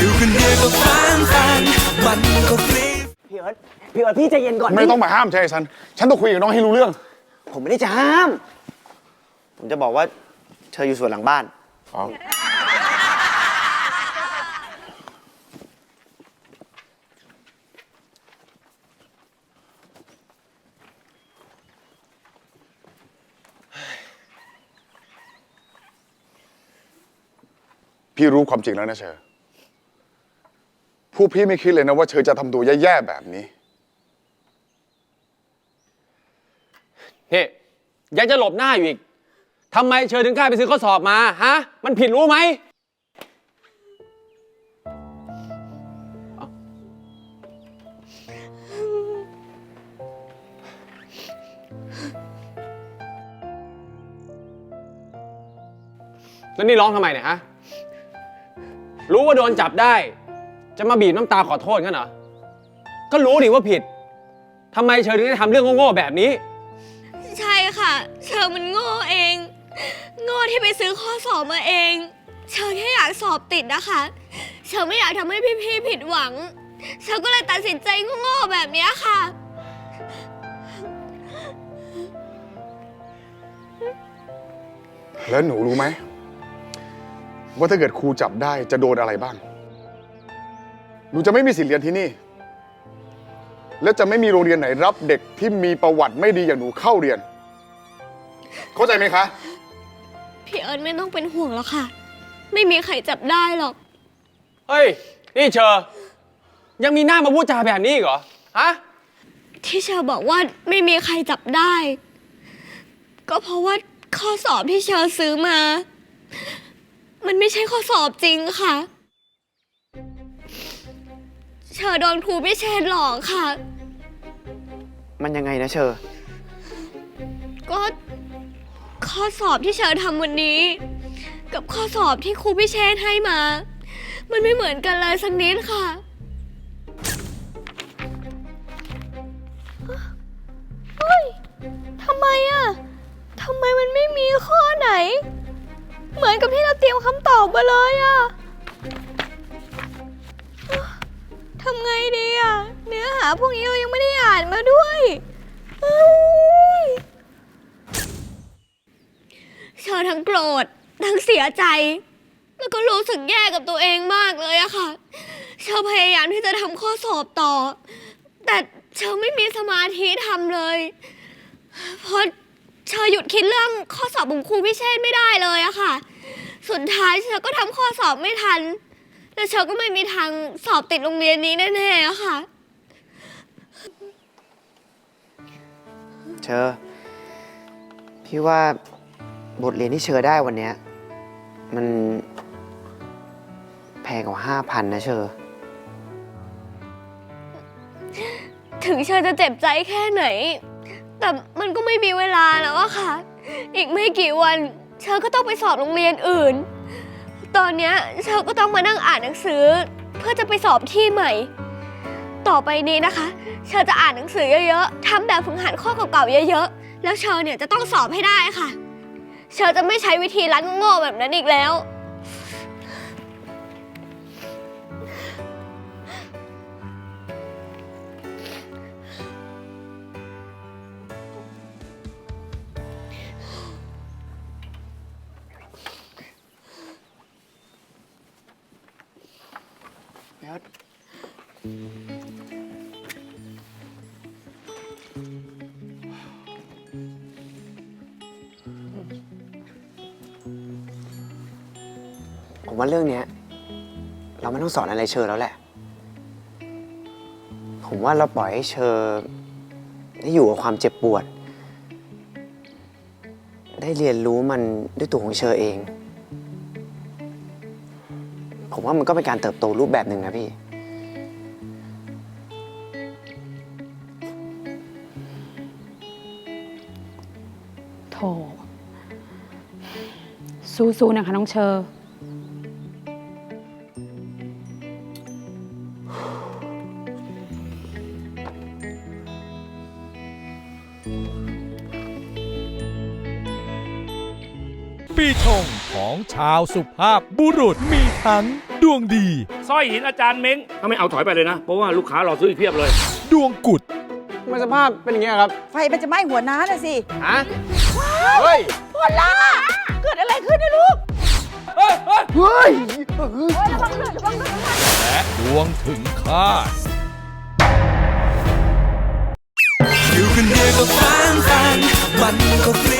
อยู่คนเดียวก็ฟันฟันๆมันก็ฟรีพี่เอิร์ธพี่เอิร์ธพี่ใจเย็นก่อนไม่ต้องมาห้ามใช่ฉัน ฉันต้องคุยกับน้องให้รู้เรื่อง ผมไม่ได้จะห้าม ผมจะบอกว่า เธออยู่ส่วนหลังบ้าน อ๋อ พี่รู้ความจริงแล้วนะเชอ ผู้พี่ไม่คิดเลยนะว่าเชอจะทำตัวแย่ๆแบบนี้ นี่ยังจะหลบหน้าอยู่อีกทำไมเชิญถึงกล้าไปซื้อข้อสอบมา ฮะ มันผิดรู้ไหมแล้วนี่ร้องทำไมเนี่ยฮะ รู้ว่าโดนจับได้ จะมาบีบน้ำตาขอโทษกันเหรอ ก็รู้ดิว่าผิด ทำไมเชิญถึงได้ทำเรื่องโง่ๆแบบนี้ ใช่ค่ะ เชอมันโง่เอง โง่ที่ไปซื้อข้อสอบมาเอง เชอแค่อยากสอบติดนะคะ เชอไม่อยากทำให้พี่ๆผิดหวัง เชอก็เลยตัดสินใจโง่ๆแบบเนี้ยค่ะ แล้วหนูรู้ไหม ว่าถ้าเกิดครูจับได้จะโดนอะไรบ้าง หนูจะไม่มีสิทธิ์เรียนที่นี่ และจะไม่มีโรงเรียนไหนรับเด็กที่มีประวัติไม่ดีอย่างหนูเข้าเรียน เข้าใจไหมคะ พี่เอิญไม่ต้องเป็นห่วงแล้วค่ะ ไม่มีใครจับได้หรอก เฮ้ย นี่เชอยังมีหน้ามาพูดจาแบบนี้อีกเหรอ ฮะ ที่เชอบอกว่าไม่มีใครจับได้ ก็เพราะว่าข้อสอบที่เชอซื้อมา มันไม่ใช่ข้อสอบจริงค่ะ เชอโดนครูพิเชษหลอกค่ะ มันยังไงนะเชอ ก็ข้อสอบที่เชอทำวันนี้ กับข้อสอบที่ครูพิเชษให้มา มันไม่เหมือนกันเลยสักนิดค่ะ เฮ้ย ทำไมอะทำไมมันไม่มีข้อไหน เหมือนกับที่เราเตรียมคำตอบมาเลยอะ ทำไงดีอะเนื้อหาพวกนี้เรายังไม่ได้อ่านมาด้วยเฮ้ยเชอทั้งโกรธ ทั้งเสียใจ แล้วก็รู้สึกแย่กับตัวเองมากเลยอะค่ะเชอพยายามที่จะทำข้อสอบต่อ แต่เชอไม่มีสมาธิทำเลย เพราะเชอหยุดคิดเรื่องข้อสอบของครูพิเชษไม่ได้เลยอะค่ะ สุดท้ายเชอก็ทำข้อสอบไม่ทัน และเชอก็ไม่มีทางสอบติดโรงเรียนนี้แน่ๆอะค่ะ เชอพี่ว่าบทเรียนที่เชอได้วันเนี้ยมันแพงกว่าห้าพันนะเชอ ถึงเชอจะเจ็บใจแค่ไหน แต่มันก็ไม่มีเวลาแล้วอะค่ะ อีกไม่กี่วัน เชอก็ต้องไปสอบโรงเรียนอื่น ตอนเนี้ยเชอก็ต้องมานั่งอ่านหนังสือ เพื่อจะไปสอบที่ใหม่ ต่อไปนี้นะคะเชอจะอ่านหนังสือเยอะๆทำแบบฝึกหัดข้อเก่าๆเยอะๆ แล้วเชอเนี่ยจะต้องสอบให้ได้ค่ะเชอจะไม่ใช้วิธีรัดโง่ๆแบบนั้นอีกแล้ว ผมว่าเรื่องเนี้ย เราไม่ต้องสอนอะไรเชอแล้วแหละ ผมว่าเราปล่อยให้เชอได้อยู่กับความเจ็บปวด ได้เรียนรู้มันด้วยตัวของเชอเอง ผมว่ามันก็เป็นการเติบโตรูปแบบหนึ่งนะพี่ ถสู้ๆนะคะน้องเชอร์ปีชงของชาวสุภาพบุรุษมีทั้งดวงดี สร้อยหินอาจารย์เม้งถ้าไม่เอาถอยไปเลยนะ เพราะว่าลูกค้ารอซื้ออีกเพียบเลย ดวงกุด ทำไมสภาพเป็นอย่างเงี้ยครับ ไฟมันจะไหม้หัวน้าน่ะสิ ฮะ เฮ้ยพอล่าเกิดอะไรขึ้นนะลูกและดวงถึงคาดอยู่คนเดียวก็ฟันฟันมันก็ฟรี